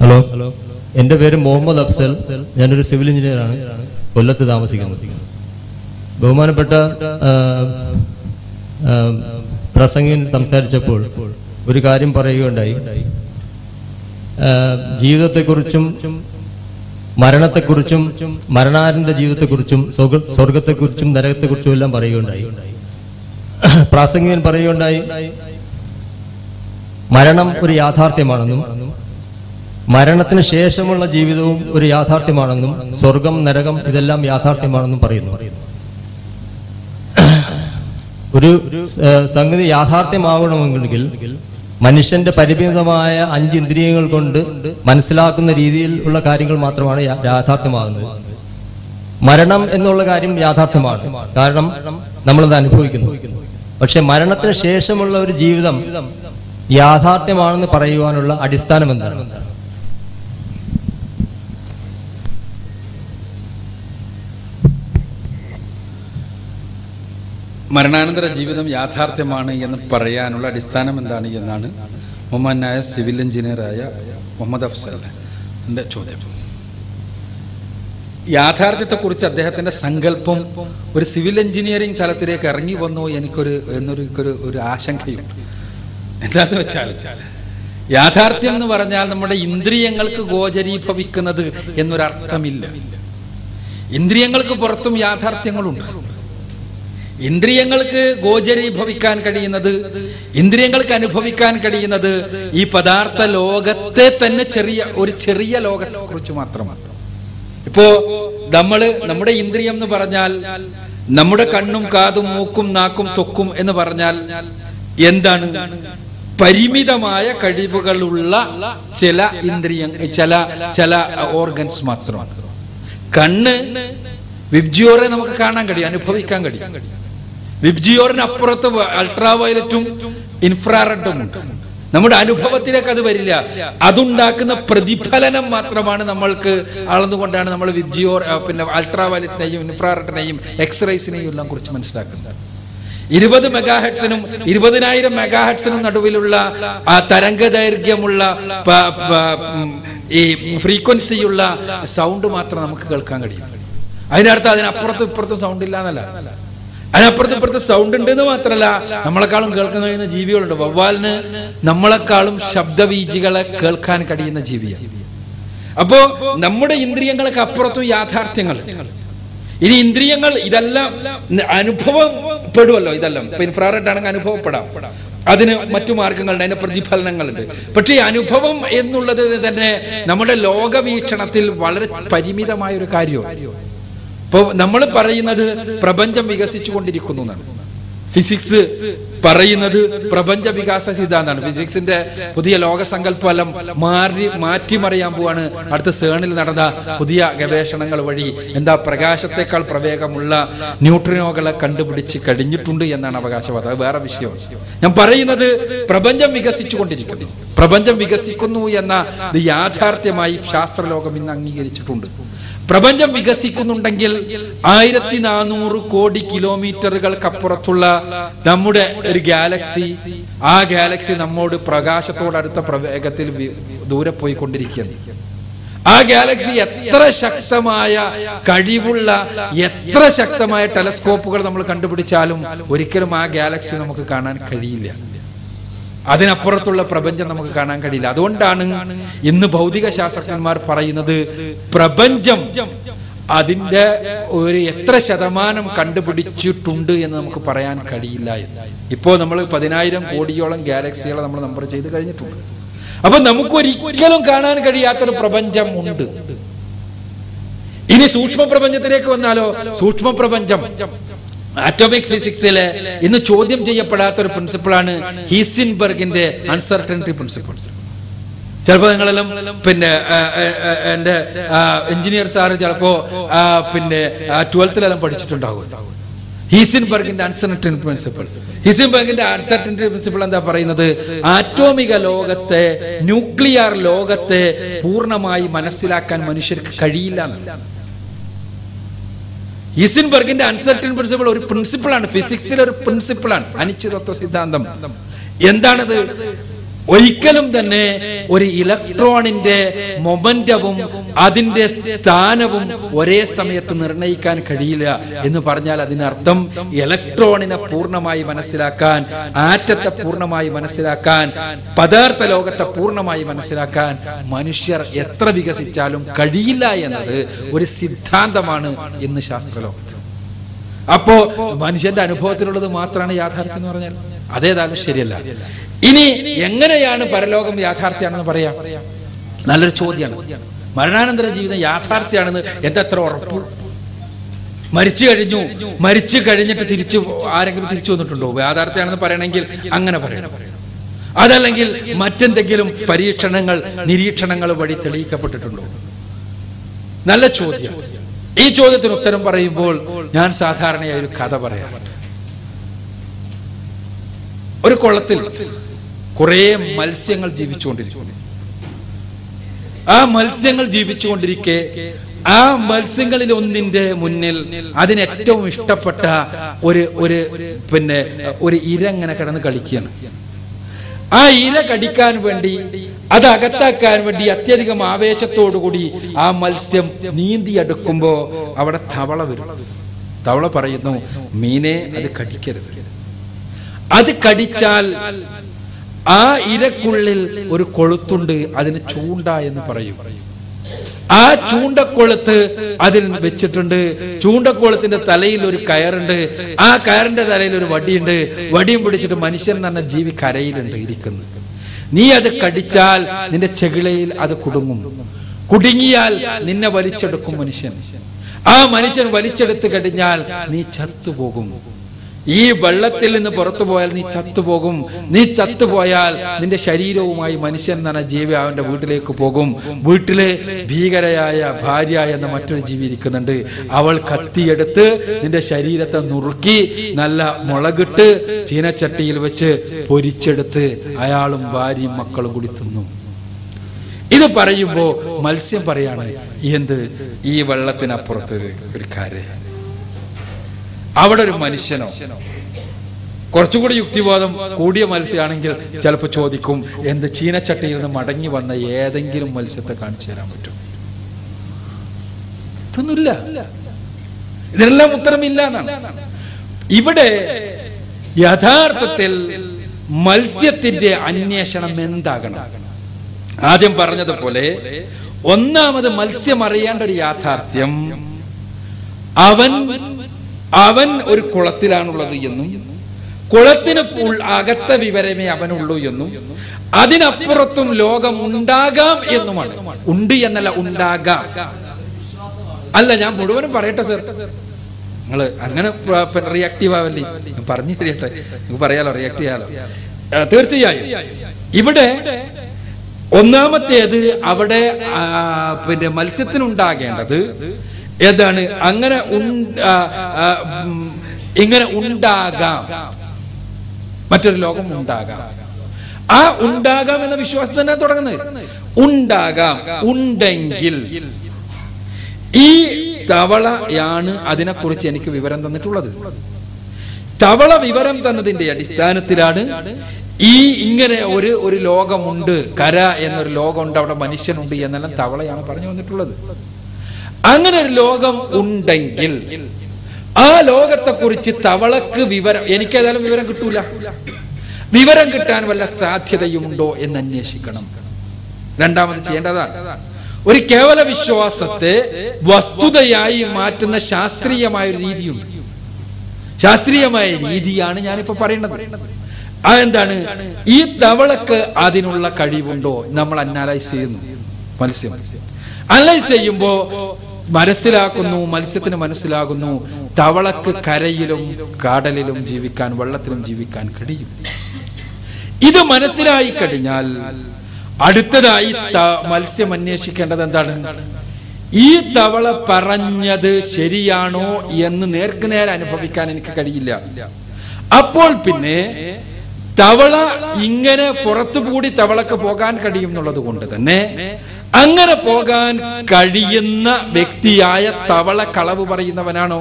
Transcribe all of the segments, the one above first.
Hello hello എന്റെ പേര് മുഹമ്മദ് അഫ്സൽ. ഞാനൊരു സിവിൽ എഞ്ചിനീയറാണ്. കൊല്ലത്ത് താമസിക്കുന്നത് ബഹുമാനപ്പെട്ട ആ, സംസാരിച്ചപ്പോൾ ഒരു കാര്യം പറയുകയുണ്ടായി. ജീവിതത്തെക്കുറിച്ചും മരണത്തെക്കുറിച്ചും മരണാരന്റെ ജീവിതത്തെക്കുറിച്ചും സ്വർഗ- സ്വർഗത്തെക്കുറിച്ചും നരകത്തെക്കുറിച്ചും എല്ലാം പറയുകയുണ്ടായി. പ്രാസംഗികൻ പറയുകയുണ്ടായി മരണം ഒരു യാഥാർത്ഥ്യമാണെന്നും മരണത്തിന് ശേഷമുള്ള ജീവിതവും ഒരു യാഥാർത്ഥ്യമാണെന്നും സ്വർഗം നരകം ഇതെല്ലാം യാഥാർത്ഥ്യമാണെന്നും പറയുന്നു. ഒരു സംഗതി യാഥാർത്ഥ്യമാകണമെങ്കിൽ മനുഷ്യന്റെ പരിമിതമായ അഞ്ച് ഇന്ദ്രിയങ്ങൾ കൊണ്ട് മനസ്സിലാക്കുന്ന രീതിയിൽ ഉള്ള കാര്യങ്ങൾ മാത്രമാണ് യാഥാർത്ഥ്യമാകുന്നത്. മരണം എന്നുള്ള കാര്യം യാഥാർത്ഥ്യമാണ്. കാരണം നമ്മളത് അനുഭവിക്കുന്നു. പക്ഷെ മരണത്തിന് ശേഷമുള്ള ഒരു ജീവിതം യാഥാർത്ഥ്യമാണെന്ന് പറയുവാനുള്ള അടിസ്ഥാനം എന്താണ്? മരണാനന്തര ജീവിതം യാഥാർത്ഥ്യമാണ് എന്ന് പറയാനുള്ള അടിസ്ഥാനം എന്താണ് എന്നാണ് മുഹമ്മദനായ സിവിൽ എഞ്ചിനീയറായ മുഹമ്മദ് അഫ്സലിന്റെ ചോദ്യം. യാഥാർത്ഥ്യത്തെക്കുറിച്ച് അദ്ദേഹത്തിന്റെ സങ്കല്പം ഒരു സിവിൽ എഞ്ചിനീയറിംഗ് തലത്തിലേക്ക് ഇറങ്ങി വന്നു എനിക്കൊരു എന്നൊരു ഒരു ആശങ്കയുണ്ട്. എന്താന്ന് വെച്ചാൽ യാഥാർത്ഥ്യം എന്ന് പറഞ്ഞാൽ നമ്മുടെ ഇന്ദ്രിയങ്ങൾക്ക് ഗോചരീഭവിക്കുന്നത് എന്നൊരർത്ഥമില്ല. ഇന്ദ്രിയങ്ങൾക്ക് പുറത്തും യാഥാർത്ഥ്യങ്ങളുണ്ട്. ഇന്ദ്രിയങ്ങൾക്ക് ഗോചരീഭവിക്കാൻ കഴിയുന്നത് ഇന്ദ്രിയങ്ങൾക്ക് അനുഭവിക്കാൻ കഴിയുന്നത് ഈ പദാർത്ഥ ലോകത്തെ തന്നെ ചെറിയ ഒരു ചെറിയ ലോകത്തെ കുറിച്ച് മാത്രമാണ്. ഇപ്പോ നമ്മൾ നമ്മുടെ ഇന്ദ്രിയം എന്ന് പറഞ്ഞാൽ നമ്മുടെ കണ്ണും കാതും മൂക്കും നാക്കും തൊക്കും എന്ന് പറഞ്ഞാൽ എന്താണ്? പരിമിതമായ കഴിവുകളുള്ള ചില ഇന്ദ്രിയ ചില ചില ഓർഗൻസ് മാത്രമാണ്. കണ്ണ് വിബ്ജിയോറെ നമുക്ക് കാണാൻ കഴിയും അനുഭവിക്കാൻ കഴിയും. വിബ്ജിയോറിന് അപ്പുറത്ത് അൾട്രാ വയലറ്റും ഇൻഫ്രാറെഡും ഉണ്ട്. നമ്മുടെ അനുഭവത്തിലേക്ക് അത് വരില്ല. അതുണ്ടാക്കുന്ന പ്രതിഫലനം മാത്രമാണ് നമ്മൾക്ക് അളന്നുകൊണ്ടാണ് നമ്മൾ വിബ്ജിയോർ പിന്നെ അൾട്രാ വയലറ്റിനെയും ഇൻഫ്രാറെഡിനെയും എക്സ്റേസിനെയും എല്ലാം കുറിച്ച് മനസ്സിലാക്കുന്നത്. ഇരുപത് മെഗാഹെഡ്സിനും ഇരുപതിനായിരം മെഗാഹെഡ്സിനും നടുവിലുള്ള ആ തരംഗ ദൈർഘ്യമുള്ള ഈ ഫ്രീക്വൻസിയുള്ള സൗണ്ട് മാത്രം നമുക്ക് കേൾക്കാൻ കഴിയും. അതിനർത്ഥം അതിനപ്പുറത്തും ഇപ്പുറത്തും സൗണ്ട് ഇല്ല എന്നല്ല അതിനപ്പുറത്തും ഇപ്പുറത്ത് സൗണ്ട് ഉണ്ട് എന്ന് മാത്രമല്ല നമ്മളെക്കാളും കേൾക്കാൻ കഴിയുന്ന ജീവികളുണ്ട്. വവ്വാലിന് നമ്മളെക്കാളും ശബ്ദവീജികളെ കേൾക്കാൻ കഴിയുന്ന ജീവിയാണ്. അപ്പോ നമ്മുടെ ഇന്ദ്രിയങ്ങൾക്ക് അപ്പുറത്തും യാഥാർത്ഥ്യങ്ങൾ. ഇനി ഇന്ദ്രിയങ്ങൾ ഇതെല്ലാം അനുഭവപ്പെടുമല്ലോ ഇതെല്ലാം. ഇപ്പൊ ഇൻഫ്രാറെഡ് ആണെങ്കിൽ അനുഭവപ്പെടാം. അതിന് മറ്റു മാർഗങ്ങളുണ്ട് അതിന്റെ പ്രതിഫലനങ്ങളുണ്ട്. പക്ഷേ അനുഭവം എന്നുള്ളത് തന്നെ നമ്മുടെ ലോകവീക്ഷണത്തിൽ വളരെ പരിമിതമായ ഒരു കാര്യമാണ്. ഇപ്പൊ നമ്മൾ പറയുന്നത് പ്രപഞ്ചം വികസിച്ചു കൊണ്ടിരിക്കുന്നു എന്നാണ് ഫിസിക്സ് പറയുന്നത് പ്രപഞ്ച വികാസ സിദ്ധാന്തമാണ്. ഫിസിക്സിന്റെ പുതിയ ലോകസങ്കല്പലം മാറി മാറ്റിമറിയാൻ പോവാണ്. അടുത്ത സേണിൽ നടന്ന പുതിയ ഗവേഷണങ്ങൾ വഴി എന്താ പ്രകാശത്തെക്കാൾ പ്രവേഗമുള്ള ന്യൂട്രിനോകളെ കണ്ടുപിടിച്ച് കഴിഞ്ഞിട്ടുണ്ട് എന്നാണ് അവകാശവാദം. അത് വേറെ വിഷയമാണ് ഞാൻ പറയുന്നത് പ്രപഞ്ചം വികസിച്ചു കൊണ്ടിരിക്കുന്നു പ്രപഞ്ചം വികസിക്കുന്നു എന്ന യാഥാർത്ഥ്യമായി ശാസ്ത്രലോകം ഇന്ന് അംഗീകരിച്ചിട്ടുണ്ട്. പ്രപഞ്ചം വികസിക്കുന്നുണ്ടെങ്കിൽ ആയിരത്തി നാനൂറ് കോടി കിലോമീറ്ററുകൾക്കപ്പുറത്തുള്ള നമ്മുടെ ഒരു ഗാലക്സി ആ ഗാലക്സി നമ്മോട് പ്രകാശത്തോടടുത്ത പ്രവേഗത്തിൽ ദൂരെ പോയിക്കൊണ്ടിരിക്കുകയാണ്. ആ ഗാലക്സി എത്ര ശക്തമായ കഴിവുള്ള എത്ര ശക്തമായ ടെലസ്കോപ്പുകൾ നമ്മൾ കണ്ടുപിടിച്ചാലും ഒരിക്കലും ആ ഗാലക്സി നമുക്ക് കാണാൻ കഴിയില്ല. അതിനപ്പുറത്തുള്ള പ്രപഞ്ചം നമുക്ക് കാണാൻ കഴിയില്ല. അതുകൊണ്ടാണ് ഇന്ന് ഭൗതിക ശാസ്ത്രജ്ഞന്മാർ പറയുന്നത് പ്രപഞ്ചം അതിന്റെ ഒരു എത്ര ശതമാനം കണ്ടുപിടിച്ചിട്ടുണ്ട് എന്ന് നമുക്ക് പറയാൻ കഴിയില്ല എന്ന്. ഇപ്പോ നമ്മൾ പതിനായിരം കോടിയോളം ഗാലക്സികളെ നമ്മൾ നമ്പർ ചെയ്ത് കഴിഞ്ഞിട്ടുണ്ട്. അപ്പൊ നമുക്കൊരിക്കലും കാണാൻ കഴിയാത്തൊരു പ്രപഞ്ചം ഉണ്ട്. ഇനി സൂക്ഷ്മ പ്രപഞ്ചത്തിലേക്ക് വന്നാലോ? സൂക്ഷ്മ പ്രപഞ്ചം ആറ്റോമിക് ഫിസിക്സിൽ ഇന്ന് ചോദ്യം ചെയ്യപ്പെടാത്ത ഒരു പ്രിൻസിപ്പിൾ ആണ് ഹീസിൻബർഗിന്റെ അൺസർട്ടനിറ്റി പ്രിൻസിപ്പിൾ ചിലപ്പോൾ നിങ്ങളെല്ലാം പിന്നെ എന്റെ എഞ്ചിനീയർ സാറ് ചിലപ്പോ പിന്നെ ട്വൽത്തിലെല്ലാം പഠിച്ചിട്ടുണ്ടാകും ഹീസിൻബർഗിന്റെ അൺസർട്ടനിറ്റി പ്രിൻസിപ്പിൾ ഹീസിൻബർഗിന്റെ അൺസർട്ടനിറ്റി പ്രിൻസിപ്പിൾ എന്താ പറയുന്നത്? ആറ്റോമിക ലോകത്തെ ന്യൂക്ലിയർ ലോകത്തെ പൂർണമായി മനസ്സിലാക്കാൻ മനുഷ്യർക്ക് കഴിയില്ല എന്നല്ല ഈസൻബർഗിന്റെ അൺസർട്ടൻ പ്രിൻസിപ്പിൾ ഒരു പ്രിൻസിപ്പിൾ ആണ്. ഫിസിക്സിലെ ഒരു പ്രിൻസിപ്പിൾ പ്രിൻസിപ്പിളാണ് അനിശ്ചിതത്വ സിദ്ധാന്തം. എന്താണത്? ഒരിക്കലും തന്നെ ഒരു ഇലക്ട്രോണിന്റെ മൊമെന്റവും അതിന്റെ സ്ഥാനവും ഒരേ സമയത്ത് നിർണയിക്കാൻ കഴിയില്ല എന്ന് പറഞ്ഞാൽ അതിനർത്ഥം ഇലക്ട്രോണിനെ പൂർണമായി മനസ്സിലാക്കാൻ ആറ്റത്തെ പൂർണമായി മനസ്സിലാക്കാൻ പദാർത്ഥ ലോകത്തെ പൂർണമായി മനസ്സിലാക്കാൻ മനുഷ്യർ എത്ര വികസിച്ചാലും കഴിയില്ല എന്നത് ഒരു സിദ്ധാന്തമാണ് ഇന്ന് ശാസ്ത്രലോകത്ത്. അപ്പോ മനുഷ്യന്റെ അനുഭവത്തിലുള്ളത് മാത്രമാണ് യാഥാർത്ഥ്യം എന്ന് പറഞ്ഞാൽ അതേതായാലും ശരിയല്ല. ഇനി എങ്ങനെയാണ് പരലോകം യാഥാർത്ഥ്യമാണെന്ന് പറയാം? നല്ലൊരു ചോദ്യമാണ്. മരണാനന്തര ജീവിതം യാഥാർത്ഥ്യമാണെന്ന് എന്തെത്ര ഉറപ്പ്? മരിച്ചു കഴിഞ്ഞു. മരിച്ചു കഴിഞ്ഞിട്ട് തിരിച്ചു ആരെങ്കിലും തിരിച്ചു വന്നിട്ടുണ്ടോ? യാഥാർത്ഥ്യമാണെന്ന് പറയണമെങ്കിൽ അങ്ങനെ പറയണം. അതല്ലെങ്കിൽ മറ്റെന്തെങ്കിലും പരീക്ഷണങ്ങൾ നിരീക്ഷണങ്ങൾ വഴി തെളിയിക്കപ്പെട്ടിട്ടുണ്ടോ? നല്ല ചോദ്യം. ഈ ചോദ്യത്തിന് ഉത്തരം പറയുമ്പോൾ ഞാൻ സാധാരണയായി ഒരു കഥ പറയാറുണ്ട്. ഒരു കുളത്തിൽ കുറെ മത്സ്യങ്ങൾ ജീവിച്ചുകൊണ്ടിരിക്കും. ആ മത്സ്യങ്ങൾ ജീവിച്ചുകൊണ്ടിരിക്കെ ആ മത്സ്യങ്ങളിൽ ഒന്നിന്റെ മുന്നിൽ അതിന് ഏറ്റവും ഇഷ്ടപ്പെട്ട ഒരു ഒരു പിന്നെ ഒരു ഇര ഇങ്ങനെ കിടന്ന് കളിക്കുകയാണ്. ആ ഇര കടിക്കാൻ വേണ്ടി അത് അകത്താക്കാൻ വേണ്ടി അത്യധികം ആവേശത്തോടുകൂടി ആ മത്സ്യം നീന്തി അടുക്കുമ്പോ അവിടെ തവള വരും. തവള പറയുന്നു മീനെ അത് കടിക്കരുത്. അത് കടിച്ചാൽ ആ ഇരക്കുള്ളിൽ ഒരു കൊളുത്തുണ്ട് അതിന് ചൂണ്ട എന്ന് പറയും. ആ ചൂണ്ടക്കൊളുത്ത് അതിൽ വെച്ചിട്ടുണ്ട്. ചൂണ്ടക്കൊളുത്തിന്റെ തലയിൽ ഒരു കയറുണ്ട്. ആ കയറിന്റെ തലയിൽ ഒരു വടിയുണ്ട്. വടിയും പിടിച്ചിട്ട് മനുഷ്യൻ തന്നെ ജീവി കരയിലുണ്ട് ഇരിക്കുന്നു. നീ അത് കടിച്ചാൽ നിന്റെ ചെകിളയിൽ അത് കുടുങ്ങും. കുടുങ്ങിയാൽ നിന്നെ വലിച്ചെടുക്കും മനുഷ്യൻ. ആ മനുഷ്യൻ വലിച്ചെടുത്ത് കഴിഞ്ഞാൽ നീ ചത്തുപോകും. ഈ വെള്ളത്തിൽ നിന്ന് പുറത്തു പോയാൽ നീ ചത്തുപോകും. നീ ചത്തുപോയാൽ നിന്റെ ശരീരവുമായി മനുഷ്യൻ എന്ന ജീവി അവന്റെ വീട്ടിലേക്ക് പോകും. വീട്ടിലെ ഭീകരയായ ഭാര്യ എന്ന മറ്റൊരു ജീവി ഇരിക്കുന്നുണ്ട്. അവൾ കത്തിയെടുത്ത് നിന്റെ ശരീരത്തെ നുറുക്കി നല്ല മുളകിട്ട് ചീനച്ചട്ടിയിൽ വെച്ച് പൊരിച്ചെടുത്ത് അയാളും ഭാര്യയും മക്കളും കൂടി തിന്നു. ഇത് പറയുമ്പോ മത്സ്യം പറയാണ് എന്ത്? ഈ വെള്ളത്തിനപ്പുറത്ത് ഒരു കാര്യം അവിടെ ഒരു മനുഷ്യനോ? കുറച്ചുകൂടി യുക്തിവാദം കൂടിയ മത്സ്യമാണെങ്കിൽ ചിലപ്പോൾ ചോദിക്കും എന്ത് ചീനച്ചട്ടയിൽ നിന്ന് മടങ്ങി വന്ന ഏതെങ്കിലും മത്സ്യത്തെ കാണിച്ചു തരാൻ പറ്റും? ഇതൊന്നുമില്ല. ഇതിനെല്ലാം ഉത്തരമില്ല എന്നാണ്. ഇവിടെ യഥാർത്ഥത്തിൽ മത്സ്യത്തിന്റെ അന്വേഷണം എന്താകണം? ആദ്യം പറഞ്ഞതുപോലെ ഒന്നാമത് മത്സ്യം അറിയേണ്ട ഒരു യാഥാർത്ഥ്യം അവൻ അവൻ ഒരു കുളത്തിലാണുള്ളത് എന്നും കുളത്തിന് അകത്ത വിവരമേ അവനുള്ളൂ എന്നും അതിനപ്പുറത്തും ലോകം ഉണ്ടാകാം എന്നുമാണ്. ഉണ്ട് എന്നല്ല ഉണ്ടാകാം. അല്ല ഞാൻ മുഴുവനും പറയട്ടെ സർ നിങ്ങൾ അങ്ങനെ റിയാക്റ്റീവ് ആവല്ലേ? പറഞ്ഞു കഴിയട്ടെ നിങ്ങൾക്ക് പറയാലോ റിയാക്ട് ചെയ്യാലോ? തീർച്ചയായും. ഇവിടെ ഒന്നാമത്തേത് അവിടെ പിന്നെ മത്സ്യത്തിനുണ്ടാകേണ്ടത് ഏതാണ്? അങ്ങനെ ഇങ്ങനെ ഉണ്ടാകാം. മറ്റൊരു ലോകം ഉണ്ടാകാം. ആ ഉണ്ടാകാം എന്ന വിശ്വാസം തന്നെ തുടങ്ങുന്നത്. ഉണ്ടാകാം. ഉണ്ടെങ്കിൽ. ഈ തവളയാണ് അതിനെക്കുറിച്ച് എനിക്ക് വിവരം തന്നിട്ടുള്ളത്. തവള വിവരം തന്നതിന്റെ അടിസ്ഥാനത്തിലാണ് ഈ ഇങ്ങനെ ഒരു ഒരു ലോകമുണ്ട്. കര എന്നൊരു ലോകമുണ്ട്. അവിടെ മനുഷ്യനുണ്ട് എന്നെല്ലാം തവളയാണ് പറഞ്ഞു വന്നിട്ടുള്ളത് അങ്ങനെ ഒരു ലോകം ഉണ്ടെങ്കിൽ ആ ലോകത്തെ കുറിച്ച് തവളക്ക് വിവരം എനിക്ക് ഏതായാലും വിവരം കിട്ടൂല. വിവരം കിട്ടാൻ വല്ല സാധ്യതയുണ്ടോ എന്ന് അന്വേഷിക്കണം. രണ്ടാമത് ചെയ്യേണ്ടതാണ്. ഒരു കേവല വിശ്വാസത്തെ വസ്തുതയായി മാറ്റുന്ന ശാസ്ത്രീയമായ ഒരു രീതിയുണ്ട്. ശാസ്ത്രീയമായ രീതിയാണ് ഞാനിപ്പോ പറയുന്നത് അതെന്താണ് ഈ തവളക്ക് അതിനുള്ള കഴിവുണ്ടോ? നമ്മൾ അനാലൈസ് ചെയ്യുന്നു. മത്സ്യം. അനലൈസ് ചെയ്യുമ്പോ മനസ്സിലാക്കുന്നു മത്സ്യത്തിന് മനസ്സിലാകുന്നു തവളക്ക് കരയിലും കടലിലും ജീവിക്കാൻ വെള്ളത്തിലും ജീവിക്കാൻ കഴിയും. ഇത് മനസ്സിലായി കഴിഞ്ഞാൽ അടുത്തതായി മത്സ്യം അന്വേഷിക്കേണ്ടത് എന്താണ്? ഈ തവള പറഞ്ഞത് ശരിയാണോ എന്ന് നേർക്ക് നേരെ അനുഭവിക്കാൻ എനിക്ക് കഴിയില്ല. അപ്പോൾ പിന്നെ തവള ഇങ്ങനെ പുറത്തുകൂടി തവളക്ക് പോകാൻ കഴിയും എന്നുള്ളത് കൊണ്ട് തന്നെ അങ്ങനെ പോകാൻ കഴിയുന്ന വ്യക്തിയായ തവള കളവ് പറയുന്നവനാണോ?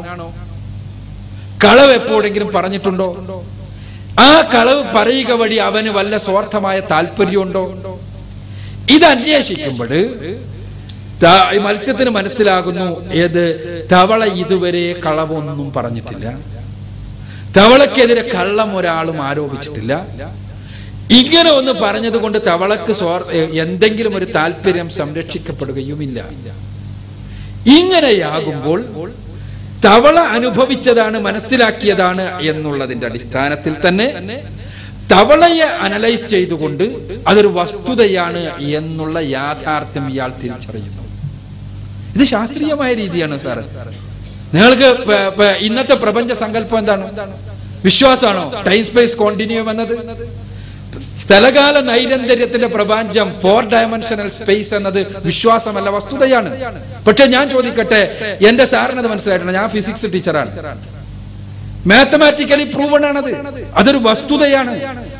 കളവ് എപ്പോഴെങ്കിലും പറഞ്ഞിട്ടുണ്ടോ? ആ കളവ് പറയുക വഴി അവന് വല്ല സ്വാർത്ഥമായ താല്പര്യമുണ്ടോ? ഇത് അന്വേഷിക്കുമ്പോൾ മത്സ്യത്തിന് മനസ്സിലാകുന്നു ഏത് തവള ഇതുവരെ കളവൊന്നും പറഞ്ഞിട്ടില്ല. തവളക്കെതിരെ കള്ളം ഒരാളും ആരോപിച്ചിട്ടില്ല. ഇങ്ങനെ ഒന്ന് പറഞ്ഞത് കൊണ്ട് തവളക്ക് സ്വാർ എന്തെങ്കിലും ഒരു താല്പര്യം സംരക്ഷിക്കപ്പെടുകയുമില്ല. ഇങ്ങനെയാകുമ്പോൾ തവള അനുഭവിച്ചതാണ് മനസ്സിലാക്കിയതാണ് എന്നുള്ളതിന്റെ അടിസ്ഥാനത്തിൽ തന്നെ തവളയെ അനലൈസ് ചെയ്തുകൊണ്ട് അതൊരു വസ്തുതയാണ് എന്നുള്ള യാഥാർത്ഥ്യം ഇയാൾ തിരിച്ചറിയുന്നു. ഇത് ശാസ്ത്രീയമായ രീതിയാണ് സാറ്. നിങ്ങൾക്ക് ഇന്നത്തെ പ്രപഞ്ച സങ്കല്പം എന്താണ്? വിശ്വാസമാണോ? ടൈം സ്പേസ് കോണ്ടിന്യൂം എന്നത് സ്ഥലകാല നൈരന്തര്യത്തിന്റെ പ്രപഞ്ചം ഫോർ ഡയമെൻഷനൽ സ്പേസ് എന്നത് വിശ്വാസമല്ല വസ്തുതയാണ്. പക്ഷെ ഞാൻ ചോദിക്കട്ടെ എന്റെ സാറിനത് മനസ്സിലായിട്ടുണ്ട്. ഞാൻ ഫിസിക്സ് ടീച്ചറാണ് മാത്തമാറ്റിക്കലി പ്രൂവൺ ആണത്. അതൊരു വസ്തുതയാണ്.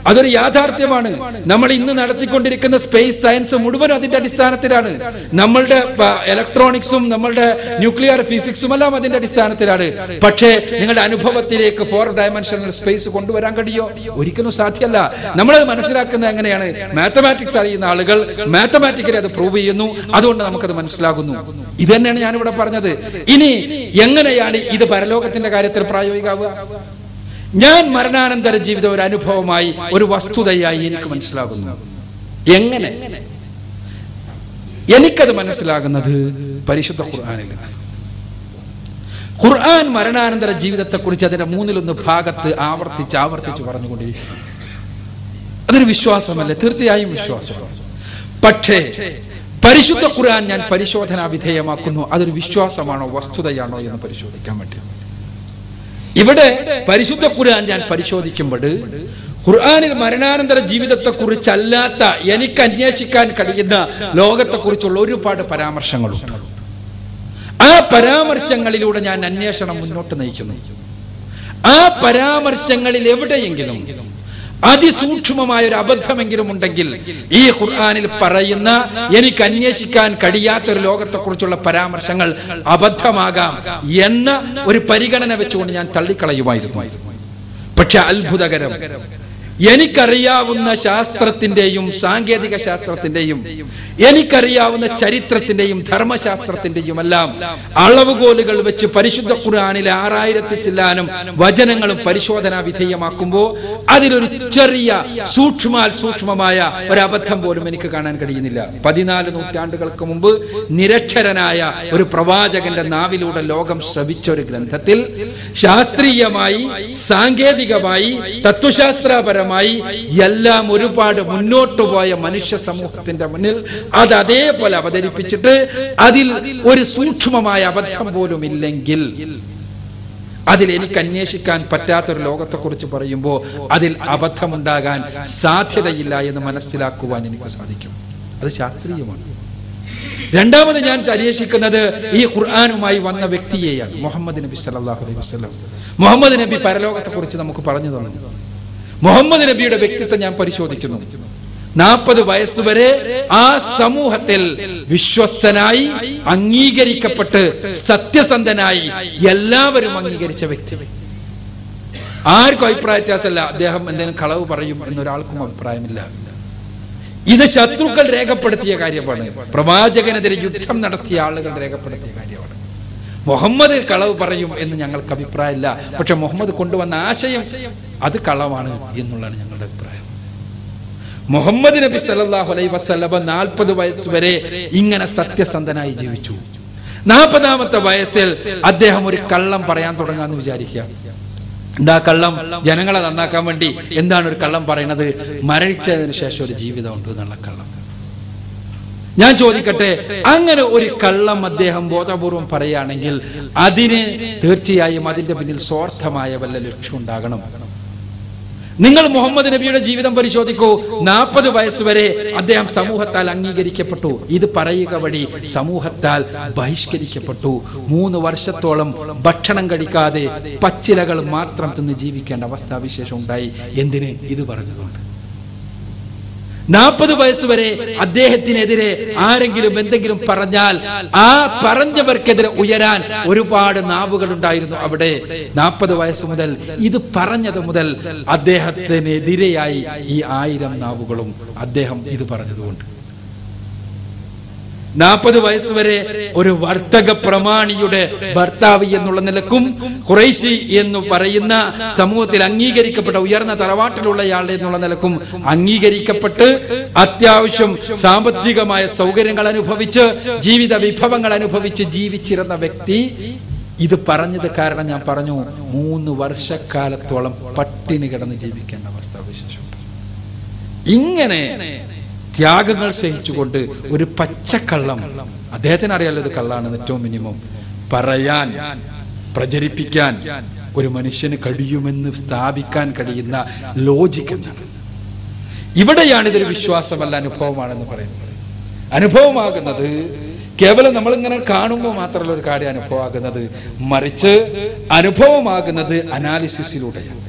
അതൊരു യാഥാർത്ഥ്യമാണ്. നമ്മൾ ഇന്ന് നടത്തിക്കൊണ്ടിരിക്കുന്ന സ്പേസ് സയൻസ് മുഴുവൻ അതിന്റെ അടിസ്ഥാനത്തിലാണ്. നമ്മളുടെ ഇലക്ട്രോണിക്സും നമ്മളുടെ ന്യൂക്ലിയർ ഫിസിക്സും എല്ലാം അതിന്റെ അടിസ്ഥാനത്തിലാണ്. പക്ഷേ നിങ്ങളുടെ അനുഭവത്തിലേക്ക് ഫോർ ഡയമെൻഷണൽ സ്പേസ് കൊണ്ടുവരാൻ കഴിയോ? ഒരിക്കലും സാധ്യമല്ല. നമ്മളത് മനസ്സിലാക്കുന്നത് എങ്ങനെയാണ്? മാത്തമാറ്റിക്സ് അറിയുന്ന ആളുകൾ മാത്തമാറ്റിക്കലി അത് പ്രൂവ് ചെയ്യുന്നു. അതുകൊണ്ട് നമുക്കത് മനസ്സിലാകുന്നു. ഇത് തന്നെയാണ് ഞാനിവിടെ പറഞ്ഞത്. ഇനി എങ്ങനെയാണ് ഇത് പരലോകത്തിന്റെ കാര്യത്തിൽ പ്രായോഗികമാവുക ഞാൻ മരണാനന്തര ജീവിതം ഒരു അനുഭവമായി ഒരു വസ്തുതയായി എനിക്ക് മനസ്സിലാകുന്നു. എങ്ങനെ? എനിക്കത് മനസ്സിലാകുന്നത് പരിശുദ്ധ ഖുർആാനിൽ. ഖുർആൻ മരണാനന്തര ജീവിതത്തെക്കുറിച്ച് അതിന്റെ മൂന്നിലൊന്ന് ഭാഗത്ത് ആവർത്തിച്ച് ആവർത്തിച്ച് പറഞ്ഞുകൊണ്ടിരിക്കുന്നു. അതൊരു വിശ്വാസമല്ലേ? തീർച്ചയായും വിശ്വാസമാണ്. പക്ഷേ പരിശുദ്ധ ഖുർആൻ ഞാൻ പരിശോധനാ വിധേയമാക്കുന്നു. അതൊരു വിശ്വാസമാണോ വസ്തുതയാണോ എന്ന് പരിശോധിക്കാൻ വേണ്ടി. ഇവിടെ പരിശുദ്ധ ഖുർആൻ ഞാൻ പരിശോധിക്കുമ്പോൾ ഖുർആനിൽ മരണാനന്തര ജീവിതത്തെ കുറിച്ചല്ലാത്ത എനിക്ക് അന്വേഷിക്കാൻ കഴിയുന്ന ലോകത്തെ കുറിച്ചുള്ള ഒരുപാട് പരാമർശങ്ങളുണ്ട്. ആ പരാമർശങ്ങളിലൂടെ ഞാൻ അന്വേഷണം മുന്നോട്ട് നയിക്കുന്നു. ആ പരാമർശങ്ങളിൽ എവിടെയെങ്കിലും അതിസൂക്ഷ്മമായ ഒരു അബദ്ധമെങ്കിലും ഉണ്ടെങ്കിൽ ഈ ഖുർആാനിൽ പറയുന്ന എനിക്ക് അന്വേഷിക്കാൻ കഴിയാത്ത ഒരു ലോകത്തെക്കുറിച്ചുള്ള പരാമർശങ്ങൾ അബദ്ധമാകാം എന്ന ഒരു പരിഗണന വെച്ചുകൊണ്ട് ഞാൻ തള്ളിക്കളയുമായിരുന്നു. പക്ഷെ അത്ഭുതകരം എനിക്കറിയാവുന്ന ശാസ്ത്രത്തിന്റെയും സാങ്കേതിക ശാസ്ത്രത്തിന്റെയും എനിക്കറിയാവുന്ന ചരിത്രത്തിന്റെയും ധർമ്മശാസ്ത്രത്തിന്റെയും എല്ലാം അളവുകോലുകൾ വെച്ച് പരിശുദ്ധ ഖുർആാനിലെ ആറായിരത്തി ചില്ലാനും വചനങ്ങളും പരിശോധനാ വിധേയമാക്കുമ്പോൾ അതിലൊരു ചെറിയ സൂക്ഷ്മാൽ സൂക്ഷ്മമായ ഒരു അബദ്ധം പോലും എനിക്ക് കാണാൻ കഴിയുന്നില്ല. പതിനാല് നൂറ്റാണ്ടുകൾക്ക് മുമ്പ് നിരക്ഷരനായ ഒരു പ്രവാചകന്റെ നാവിലൂടെ ലോകം ശ്രവിച്ച ഒരു ഗ്രന്ഥത്തിൽ ശാസ്ത്രീയമായി സാങ്കേതികമായി തത്വശാസ്ത്രപരമായി എല്ലാം ഒരുപാട് മുന്നോട്ട് പോയ മനുഷ്യ സമൂഹത്തിന്റെ മുന്നിൽ അത് അതേപോലെ അവതരിപ്പിച്ചിട്ട് അതിൽ ഒരു സൂക്ഷ്മമായ അബദ്ധം പോലും ഇല്ലെങ്കിൽ. അതിൽ എനിക്ക് അന്വേഷിക്കാൻ പറ്റാത്തൊരു ലോകത്തെക്കുറിച്ച് പറയുമ്പോൾ അതിൽ അബദ്ധമുണ്ടാകാൻ സാധ്യതയില്ല എന്ന് മനസ്സിലാക്കുവാൻ എനിക്ക് സാധിക്കും. അത് ശാസ്ത്രീയമാണ്. രണ്ടാമത് ഞാൻ അന്വേഷിക്കുന്നത് ഈ ഖുർആാനുമായി വന്ന വ്യക്തിയെയാണ് മുഹമ്മദ് നബി സല്ലല്ലാഹു അലൈഹി വസല്ലം. മുഹമ്മദ് നബി പരലോകത്തെ കുറിച്ച് നമുക്ക് പറഞ്ഞു തന്നു. മുഹമ്മദ് നബിയുടെ വ്യക്തിത്വം ഞാൻ പരിശോധിക്കുന്നു. നാൽപ്പത് വയസ്സുവരെ ആ സമൂഹത്തിൽ വിശ്വസ്തനായി അംഗീകരിക്കപ്പെട്ട് സത്യസന്ധനായി എല്ലാവരും അംഗീകരിച്ച വ്യക്തി. ആർക്കും അഭിപ്രായ വ്യത്യാസമല്ല. അദ്ദേഹം എന്തെങ്കിലും കളവ് പറയും എന്നൊരാൾക്കും അഭിപ്രായമില്ല. ഇത് ശത്രുക്കൾ രേഖപ്പെടുത്തിയ കാര്യമാണ്. പ്രവാചകനെതിരെ യുദ്ധം നടത്തിയ ആളുകൾ രേഖപ്പെടുത്തിയ കാര്യമാണ്. മുഹമ്മദ് കളവ് പറയും എന്ന് ഞങ്ങൾക്ക് അഭിപ്രായമില്ല. പക്ഷെ മുഹമ്മദ് കൊണ്ടുവന്ന ആശയം അത് കളവാണ് എന്നുള്ളതാണ് ഞങ്ങളുടെ അഭിപ്രായം. മുഹമ്മദ് നബി സല്ലല്ലാഹു അലൈ വസ്ലബ നാൽപ്പത് വയസ്സ് വരെ ഇങ്ങനെ സത്യസന്ധനായി ജീവിച്ചു. നാൽപ്പതാമത്തെ വയസ്സിൽ അദ്ദേഹം ഒരു കള്ളം പറയാൻ തുടങ്ങാന്ന് വിചാരിക്കുക. എന്താ കള്ളം ജനങ്ങളെ നന്നാക്കാൻ വേണ്ടി എന്താണ് ഒരു കള്ളം പറയുന്നത് മരണിച്ചതിന് ശേഷം ഒരു ജീവിതം ഉണ്ട് എന്നുള്ള കള്ളം. ഞാൻ ചോദിക്കട്ടെ അങ്ങനെ ഒരു കള്ളം അദ്ദേഹം ബോധപൂർവം പറയുകയാണെങ്കിൽ അതിന് തീർച്ചയായും അതിന്റെ പിന്നിൽ സ്വാർത്ഥമായ വല്ല ലക്ഷ്യം ഉണ്ടാകണം. നിങ്ങൾ മുഹമ്മദ് നബിയുടെ ജീവിതം പരിശോധിക്കൂ. നാൽപ്പത് വയസ്സ് വരെ അദ്ദേഹം സമൂഹത്താൽ അംഗീകരിക്കപ്പെട്ടു. ഇത് പറയുക വഴി സമൂഹത്താൽ ബഹിഷ്കരിക്കപ്പെട്ടു. മൂന്ന് വർഷത്തോളം ഭക്ഷണം കഴിക്കാതെ പച്ചിലകൾ മാത്രം തിന്ന് ജീവിക്കേണ്ട അവസ്ഥാവിശേഷം ഉണ്ടായി. എന്തിന്? ഇത് പറഞ്ഞതുകൊണ്ട് നാൽപ്പത് വയസ്സ് വരെ അദ്ദേഹത്തിനെതിരെ ആരെങ്കിലും എന്തെങ്കിലും പറഞ്ഞാൽ ആ പറഞ്ഞവർക്കെതിരെ ഉയരാൻ ഒരുപാട് നാവുകൾ ഉണ്ടായിരുന്നു അവിടെ. നാൽപ്പത് വയസ്സ് മുതൽ ഇത് പറഞ്ഞത് മുതൽ അദ്ദേഹത്തിനെതിരെയായി ഈ ആയിരം നാവുകളും അദ്ദേഹം ഇത് പറഞ്ഞതുകൊണ്ട്. നാൽപ്പത് വയസ്സ് വരെ ഒരു വർത്തക പ്രമാണിയുടെ ഭർത്താവ് എന്നുള്ള നിലക്കും ഖുറൈശി എന്ന് പറയുന്ന സമൂഹത്തിൽ അംഗീകരിക്കപ്പെട്ട ഉയർന്ന തറവാട്ടിലുള്ളയാൾ എന്നുള്ള നിലക്കും അംഗീകരിക്കപ്പെട്ട് അത്യാവശ്യം സാമ്പത്തികമായ സൗകര്യങ്ങൾ അനുഭവിച്ച് ജീവിത വിഭവങ്ങൾ അനുഭവിച്ച് ജീവിച്ചിരുന്ന വ്യക്തി ഇത് പറഞ്ഞത് കാരണം ഞാൻ പറഞ്ഞു മൂന്ന് വർഷക്കാലത്തോളം പട്ടിണി കിടന്ന് ജീവിക്കേണ്ട അവസ്ഥ വിശേഷം ഇങ്ങനെ ത്യാഗങ്ങൾ സഹിച്ചുകൊണ്ട് ഒരു പച്ചക്കള്ളം. അദ്ദേഹത്തിന് അറിയാലോ ഇത് കള്ളാണെന്ന് ഏറ്റവും മിനിമം. പറയാൻ പ്രചരിപ്പിക്കാൻ ഒരു മനുഷ്യന് കഴിയുമെന്ന് സ്ഥാപിക്കാൻ കഴിയുന്ന ലോജിക്ക് ഇവിടെയാണ് ഇതൊരു വിശ്വാസമല്ല അനുഭവമാണെന്ന് പറയുന്നത്. അനുഭവമാകുന്നത് കേവലം നമ്മളിങ്ങനെ കാണുമ്പോൾ മാത്രമല്ല ഒരു കാര്യം അനുഭവമാകുന്നത്. മറിച്ച് അനുഭവമാകുന്നത് അനാലിസിസിലൂടെയാണ്.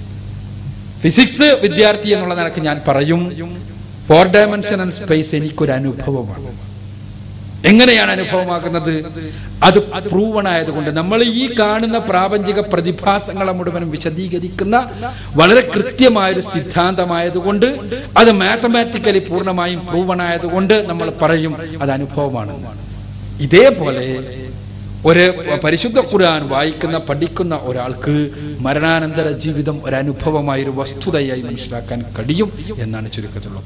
ഫിസിക്സ് വിദ്യാർത്ഥി എന്നുള്ള നിലയ്ക്ക് ഞാൻ പറയും ഫോർ ഡയമെൻഷനൽ സ്പേസ് എനിക്കൊരു അനുഭവമാണ്. എങ്ങനെയാണ് അനുഭവമാക്കുന്നത് അത് പ്രൂവൺ ആയതുകൊണ്ട് നമ്മൾ ഈ കാണുന്ന പ്രാപഞ്ചിക പ്രതിഭാസങ്ങളെ മുഴുവനും വിശദീകരിക്കുന്ന വളരെ കൃത്യമായൊരു സിദ്ധാന്തമായതുകൊണ്ട് അത് മാത്തമാറ്റിക്കലി പൂർണമായും പ്രൂവൺ ആയതുകൊണ്ട് നമ്മൾ പറയും അത് അനുഭവമാണ്. ഇതേപോലെ ഒരു പരിശുദ്ധ ഖുർആൻ വായിക്കുന്ന പഠിക്കുന്ന ഒരാൾക്ക് മരണാനന്തര ജീവിതം ഒരു അനുഭവമായ ഒരു വസ്തുതയായി മനസ്സിലാക്കാൻ കഴിയും എന്നാണ് ചുരുക്കത്തിലുള്ള